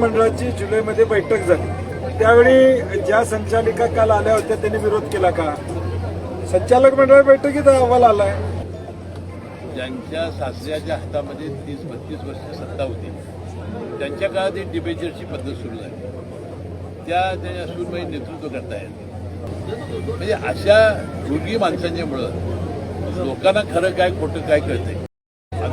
मंडळाची जुलैमध्ये बैठक झाली. त्यावेळी ज्या संचालिका काल आल्या होत्या त्यांनी विरोध केला का? संचालक मंडळ बैठकीत अहवाल आलाय. ज्यांच्या सासऱ्याच्या हातामध्ये तीस बत्तीस वर्ष सत्ता होती त्यांच्या काळात एक डिबेचरची पद्धत सुरू झाली. त्या त्या सूरमयी नेतृत्व करतायत. म्हणजे अशा भुगी माणसांच्यामुळं लोकांना खरं काय खोटं काय कळतंय?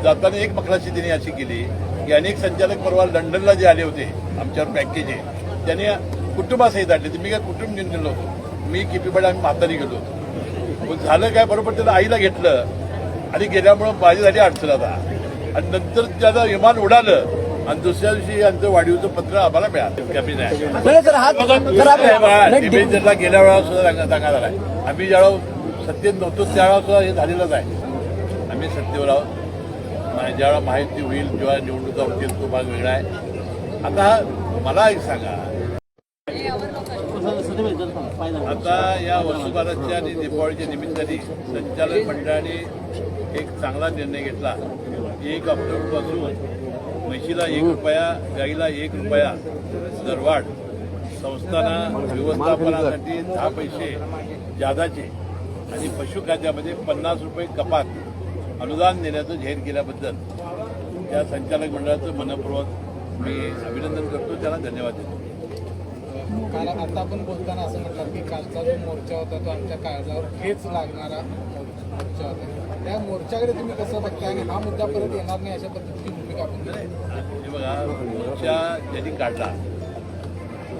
जाताना एक मकराची त्यांनी अशी केली की अनेक संचालक परवा लंडनला जे आले होते आमच्यावर पॅकेज आहे त्यांनी कुटुंबासहित आणले ते मी काय कुटुंब घेऊन गेलो होतो. मी किपीपाडे आम्ही म्हातारी गेलो होतो. पण झालं काय बरोबर त्याला आईला घेतलं. आणि गेल्यामुळं माझी झाली अडचण आता. आणि नंतर त्याचं विमान उडालं. आणि दुसऱ्या दिवशी यांचं वाढीवचं पत्र आम्हाला मिळालं. आहे. गेल्या वेळा सुद्धा सांगा झालाय. आम्ही ज्यावेळा सत्तेत नव्हतो त्यावेळा सुद्धा हे झालेलंच आहे. आम्ही सत्तेवर आहोत. ज्यावेळा माहिती होईल जेव्हा निवडणुका होतील तो भाग वेगळा आहे. आता मला एक सांगा. आता या वसुबारसच्या आणि दीपावळीच्या निमित्ताने संचालक मंडळाने एक चांगला निर्णय घेतला. एक ऑक्टोबरपासून म्हशीला एक रुपया गाईला एक रुपया दरवाढ संस्थांना व्यवस्थापनासाठी दहा पैसे जादाचे आणि पशुखाद्यामध्ये पन्नास रुपये कपात. अनुदान देण्याचं जाहीर केल्याबद्दल त्या संचालक मंडळाचं मनपूर्वक मी अभिनंदन करतो त्याला धन्यवाद देतो. काल आता आपण बोलताना असं म्हटलं की कालचा जो मोर्चा होता तो आमच्या काळजावर हेच लागणारा मोर्चा होता. त्या मोर्चाकडे तुम्ही कसं बघताय आणि हा मुद्दा परत येणार नाही अशा पद्धतीची भूमिका आपण बघा मोर्चा ज्यांनी काढला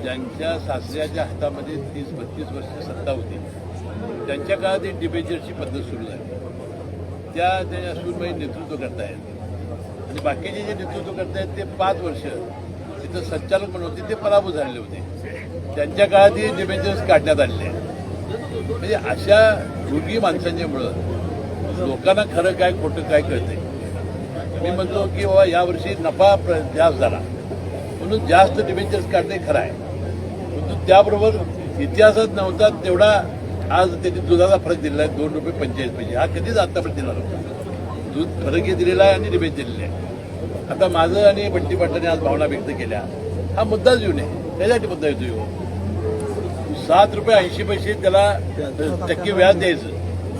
ज्यांच्या सासऱ्याच्या हातामध्ये तीस बत्तीस वर्ष सत्ता होती त्यांच्या काळात एक डिबेचरची पद्धत सुरू झाली. त्या त्यांच्या सूरमयी नेतृत्व करतायत आणि बाकीचे जे नेतृत्व करतायत ते पाच वर्ष तिथं संचालक म्हणून होते ते पराभूत झालेले होते. त्यांच्या काळात हे डिबेंचर्स काढण्यात आलेले आहेत. म्हणजे अशा दुर्गी माणसांच्यामुळं लोकांना खरं काय खोटं काय कळतंय? मी म्हणतो की बाबा यावर्षी नफा जास्त झाला. म्हणून जास्त डिबेंचर्स काढणे खरं आहे. परंतु त्याबरोबर इतिहासात नव्हता तेवढा आज त्यांनी दुधाचा फरक दिलेला आहे दोन रुपये पंचेचाळीस पैसे. हा कधीच आतापर्यंत दिला नव्हता. दूध फरक दिलेला आहे आणि रिबेट दिलेले आहे. आता माझं आणि बंटी पाटलाने आज भावना व्यक्त केल्या. हा मुद्दाच येऊ नये. त्याच्यासाठी मुद्दा येतो येऊ हो. सात रुपये ऐंशी पैसे त्याला टक्के व्याज द्यायचं.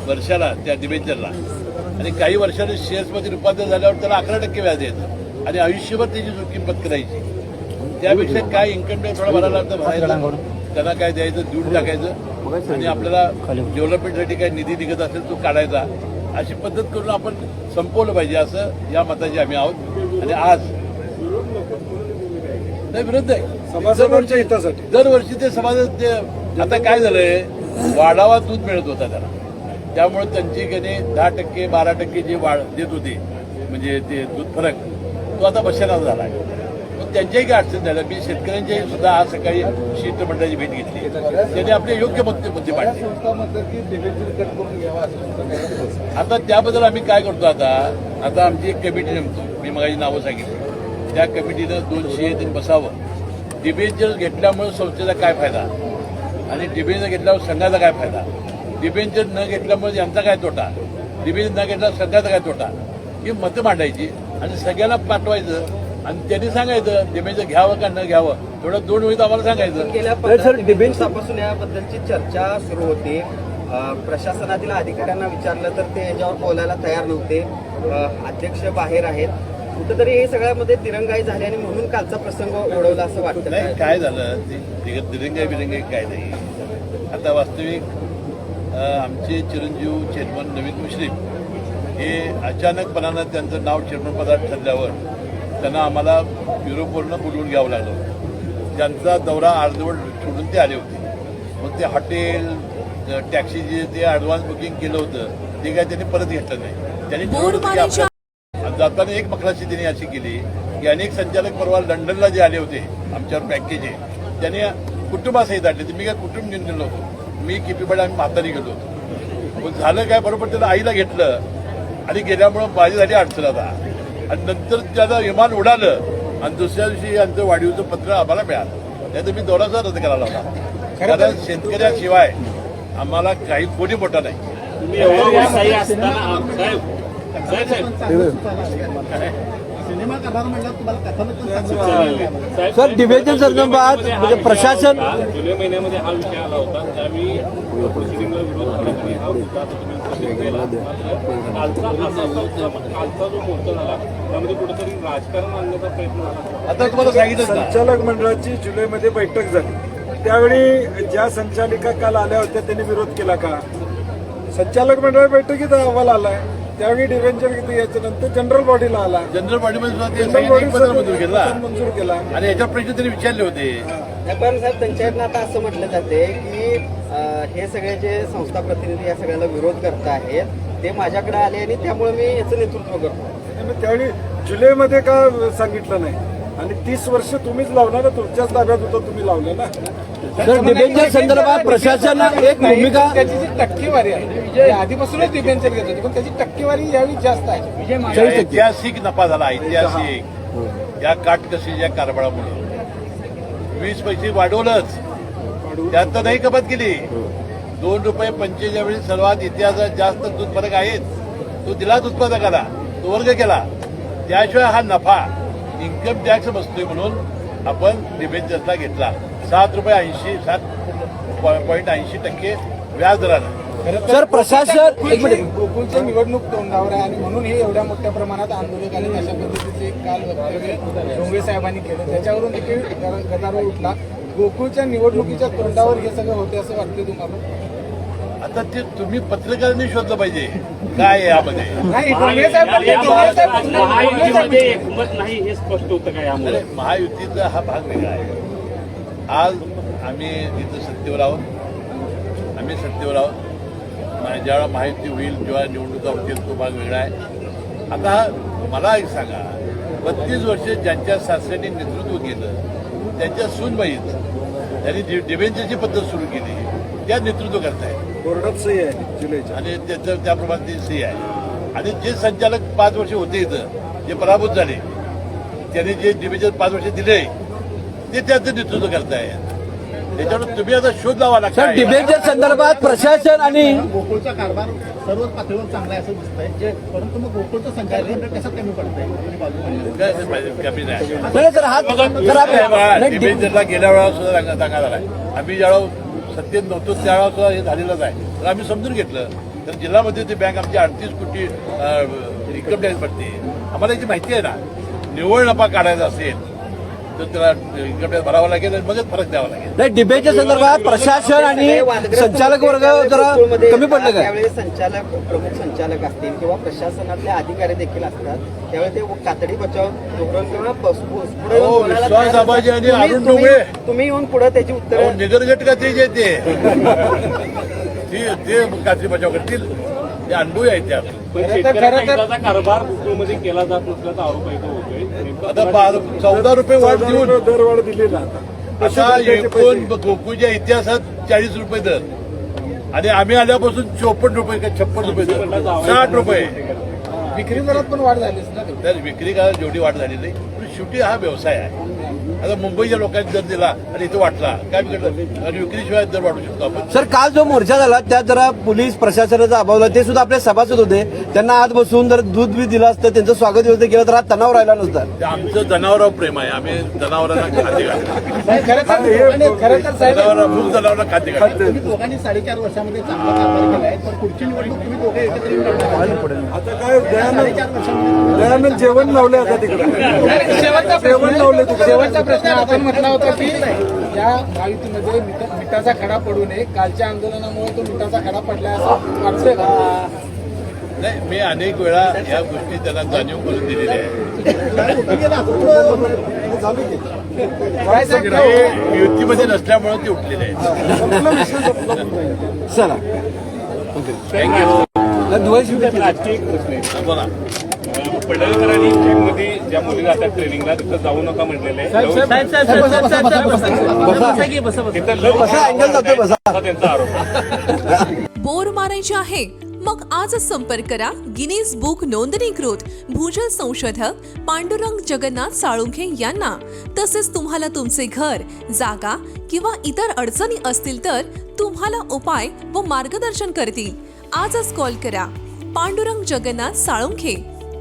वर्षाला त्या डिबेंचरला आणि काही वर्षाने शेअर्समध्ये रूपांतर झाल्यावर त्याला अकरा टक्के व्याज द्यायचं. आणि आयुष्यभर त्याची चुकी करायची त्यापेक्षा काय इन्कम टॅक्स थोडा भरायला लागतं भरायला त्यांना काय द्यायचं? दूध टाकायचं. आणि आपल्याला डेव्हलपमेंटसाठी काय निधी निघत असेल तो काढायचा. अशी पद्धत करून आपण संपवलं पाहिजे असं या मताचे आम्ही आहोत. आणि आज नाही विरोध आहे हितासाठी. दरवर्षी ते समाजात ते आता काय झालंय? वाढावा दूध मिळत होता त्याला. त्यामुळे त्यांची गणे दहा टक्के बारा टक्के जे वाढ देत होते म्हणजे ते दूध फरक तो आता बशाना झाला आहे. त्यांच्याही काही अडचण झाल्या. मी शेतकऱ्यांच्याही सुद्धा आज सकाळी शिष्टमंडळाची भेट घेतली. त्यांनी आपले योग्य मुद्दे मुद्दे मांडले. आता त्याबद्दल आम्ही काय करतो आता? आता आमची एक कमिटी नेमतो. मी मगाची नावं सांगितली. त्या कमिटीनं दोनशे दिन बसावं. डिबेंचर घेतल्यामुळे संस्थेचा काय फायदा? आणि डिबेंचर घेतल्यावर संघाचा काय फायदा? डिबेंचर न घेतल्यामुळे यांचा काय तोटा? डिबेंचर न घेतल्यावर संघाचा काय तोटा? ही मतं मांडायची आणि सगळ्यांना पाठवायचं. आणि त्यांनी सांगायचं डिबेंचर घ्यावं का न घ्यावं? तेवढं दोन वेळी आम्हाला सांगायचं. गेल्या पंधरा दिवसापासून याबद्दलची चर्चा सुरू होती. प्रशासनातील अधिकाऱ्यांना विचारलं तर ते याच्यावर बोलायला तयार नव्हते. अध्यक्ष बाहेर आहेत. कुठेतरी हे सगळ्यामध्ये तिरंगाई झाली आणि म्हणून कालचा प्रसंग ओढवला असं वाटतं. नाही काय झालं? ते दिरंगाई बिरंगाई काय नाही. आता वास्तविक आमचे चिरंजीव चेअरमन नवीन मुश्रीफ हे अचानकपणानं त्यांचं नाव चेअरमन पदात ठरल्यावर त्यांना आम्हाला युरोपवरनं बोलवून घ्यावं लागलं होतं. त्यांचा दौरा अर्धवट सोडून ते आले होते. मग ते हॉटेल टॅक्सी जे ते ॲडव्हान्स बुकिंग केलं होतं ते काय त्यांनी परत घेतलं नाही. त्यांनी जाताना एक मकराची त्यांनी अशी केली की अनेक संचालक परवा लंडनला जे आले होते आमच्यावर पॅकेज आहे त्याने कुटुंबासहित आणले ते मी काय कुटुंब घेऊन गेलो होतो. मी किपीपाडे आम्ही म्हातारी गेलो होतो. पण झालं काय? बरोबर त्याला आईला घेतलं. आणि गेल्यामुळं माझी झाली अडचण आता. आणि नंतर त्याचं विमान उडालं आणि दुसऱ्या दिवशी यांचं वाढीवचं पत्र आम्हाला मिळालं. त्याचं मी दौराचा रद्द करायला होता कारण शेतकऱ्याशिवाय आम्हाला काही कोणी मोठा नाही. तुम्ही एवढं व्यवसायी असताना साहेब सर डिबेटच्या संदर्भात म्हणजे प्रशासन जुलै महिन्यामध्ये हा विषय आला होता. त्यावेळी प्रोसिडिंगला विरोध करण्यात हा मुद्दा आता तुम्ही उपस्थित केला. कालचा असा होता, कालचा जो मोर्चा झाला त्यामध्ये कुठेतरी राजकारण आणण्याचा प्रयत्न झाला. आता तुम्हाला सांगितलं संचालक मंडळाची जुलैमध्ये बैठक झाली. त्यावेळी ज्या संचालिका काल आल्या होत्या त्यांनी विरोध केला का? संचालक मंडळ बैठकीत अहवाल आलाय. त्यावेळी डिव्हेंचर किती याच्यानंतर जनरल बॉडीला आला. जनरल बॉडीमध्ये जनरल पत्र मंजूर केला. बॉडी मंजूर केला. आणि याच्या प्रश्न त्यांनी विचारले होते. पण साहेब त्यांच्याकडनं आता असं म्हटलं जाते की हे सगळे जे संस्था प्रतिनिधी या सगळ्याला विरोध करत आहेत ते माझ्याकडे आले आणि त्यामुळे मी याचं नेतृत्व करतो. त्यावेळी जुलैमध्ये का सांगितलं नाही? आणि तीस वर्ष तुम्हीच लावणार ना तुमच्याच ताब्यात होतं तुम्ही लावलं ना. सर डिबेटच्या संदर्भात प्रशासन एक भूमिका त्याची जी टक्केवारी आहे ती आधीपासूनच डिबेंचर घेत होती पण त्याची टक्केवारी यावेळी जास्त आहे. ऐतिहासिक नफा झाला ऐतिहासिक. या काटकशीच्या कारभारामुळे. वीस पैसे वाढवलंच. त्यात तर नाही कपात केली. दोन रुपये पंचेच्या वेळी सर्वात इतिहासात जास्त दूध फरक आहेत. तो दिलाच उत्पादकाला तो वर्ग केला. त्याशिवाय हा नफा इन्कम टॅक्स बसतोय म्हणून आपण डिबेंचर्सला घेतला. सात रुपये ऐंशी सात पॉईंट ऐंशी टक्के व्याज दरानं. सर प्रशासन एक मिनिट. गोकुळची निवडणूक तोंडावर आहे आणि म्हणून हे एवढ्या मोठ्या प्रमाणात आंदोलकांनी अशा पद्धतीचे काल वक्तव्य डोंगरे साहेबांनी केलं. त्याच्यावरून देखील गदारोळ उठला. गोकुळच्या निवडणुकीच्या तोंडावर हे सगळं होते असं वाटतं तुम्हाला? आता ते तुम्ही पत्रकारांनी शोधलं पाहिजे. काय आहे यामध्ये? नाही महायुतीमध्ये. एकमत हे स्पष्ट होतं का महायुतीचा हा भाग वेगळा आहे. आज आम्ही इथं सत्तेवर आहोत आम्ही सत्तेवर आहोत. ज्यावेळा महायुती होईल जेव्हा निवडणुका होतील तो भाग वेगळा आहे. आता हा- मला एक सांगा बत्तीस वर्ष ज्यांच्या सासऱ्यांनी नेतृत्व केलं त्यांच्या सूनबाईच त्यांनी डि- डिबेंचरची पद्धत सुरू केली त्या नेतृत्व करतायत. बोर्डात सही आहे जुलैच्या आणि त्याचं त्याप्रमाणे ते सी आहे. आणि जे संचालक पाच वर्ष होते इथं जे पराभूत झाले त्यांनी जे डिव्हिजन पाच वर्ष दिले ते त्याचं नेतृत्व करताय. त्याच्यावर तुम्ही आता शोध लावा सर लागता डिबेटच्या संदर्भात प्रशासन आणि गोकुळचा कारभार सर्वच पातळीवर चांगला आहे असं दिसतंय. जे परंतु मग गोकुळचं संचालक मंडळ कसं कमी पडतंय? दोन्ही बाजूने कमी नाही नाही. सर हा खराब आहे. नाही, गेल्या वेळा सुद्धा सांगा सांगा झालाय आम्ही ज्यावेळा सत्तेत नव्हतो त्यावेळा सुद्धा हे झालेलंच आहे. तर आम्ही समजून घेतलं. तर जिल्हा ती बँक आमची अडतीस कोटी इन्कम टॅक्स भरते. आम्हाला याची माहिती आहे ना? निव्वळ नफा काढायचा असेल तर त्याला इन्कम टॅक्स भरावा लागेल आणि मगच फरक द्यावा लागेल. नाही डिबेटच्या संदर्भात प्रशासन आणि संचालक वर्ग जरा कमी पडलं काय त्यावेळी संचालक प्रमुख संचालक असतील किंवा प्रशासनातले अधिकारी देखील असतात त्यावेळी ते कातडी बचाव धोरण किंवा पुढे येऊन हो, बोलायला विश्वास तयार दाबाजी आणि तुम्ही- अरुण तुम्ही- डोंगरे. तुम्ही येऊन पुढे त्याची उत्तरं निगरगट का ते जे ते. ते ते कात्री बचाव करतील. ते अनुभवी शेतकऱ्यांचा कारभार गोकुळमध्ये केला जात नसल्याचा आरोप इथं होतोय. नेमकं आता बा- चौदा रुपये वाढ देऊन दरवाढ दिली ना आता. एकूण इतिहासात चाळीस रुपये दर. आणि आम्ही आल्यापासून चोपन्न रुपये का छप्पन रुपये दर. साठ रुपये. विक्री दरात पण वाढ झालीच ना. तेवढी. तर विक्री का जेवढी वाढ झाली नाही शेवटी हा व्यवसाय आहे. आता मुंबईच्या लोकांनी दर दिला आणि इथं वाटला काय बिघडलं? आणि विक्रीशिवाय दर वाढू शकतो आपण. सर काल जो मोर्चा झाला त्यात जरा पोलीस प्रशासनाचा अभाव ते सुद्धा आपले सभासद होते. त्यांना आत बसून जर दूध बी दिलं असतं त्यांचं स्वागत व्यवस्था केलं तर हा तणाव राहिला नसता. ते आमचं जनावरावर प्रेम आहे. आम्ही जनावरांना खाते घालतो. नाही, खरं तर आणि खरं तर साहेब जनावरांना मूग जनावरांना खाते घालतो. दोघांनी साडेचार वर्षामध्ये चांगला कारभार केलाय पण पुढची निवडणूक तुम्ही दोघे एकत्र येऊन लढणार. आता काय दयानंद साडेचार वर्षामध्ये दयानंद जेवण लावले आता तिकडे. जेवण लावले तिकडे. शेवटचा प्रश्न आपण म्हटला होता की या महायुतीमध्ये मिठ- मिठाचा खडा पडू नये. कालच्या आंदोलनामुळे तो मिठाचा खडा पडलाय असं वाटतंय का? नाही मी अनेक वेळा या गोष्टी त्यांना जाणीव करून दिलेल्या आहेत ते युतीमध्ये नसल्यामुळे ते उठलेले आहेत चला. थँक्यू. दिवस राजकीय एक प्रश्न आहे बोला पडळकरांनी मध्ये ज्या मुली जातात ट्रेनिंगला तिथं जाऊ नका म्हटलेलं. त्यांचा आरोप. बोर मारायचे आहे? मग आजच संपर्क करा गिनीज बुक नोंदणीकृत भूजल संशोधक पांडुरंग जगन्नाथ साळुंखे यांना. तसेच तुम्हाला तुमचे घर जागा किंवा इतर अडचणी असतील तर तुम्हाला उपाय व मार्गदर्शन करतील. आजच कॉल करा. पांडुरंग जगन्नाथ साळुंखे.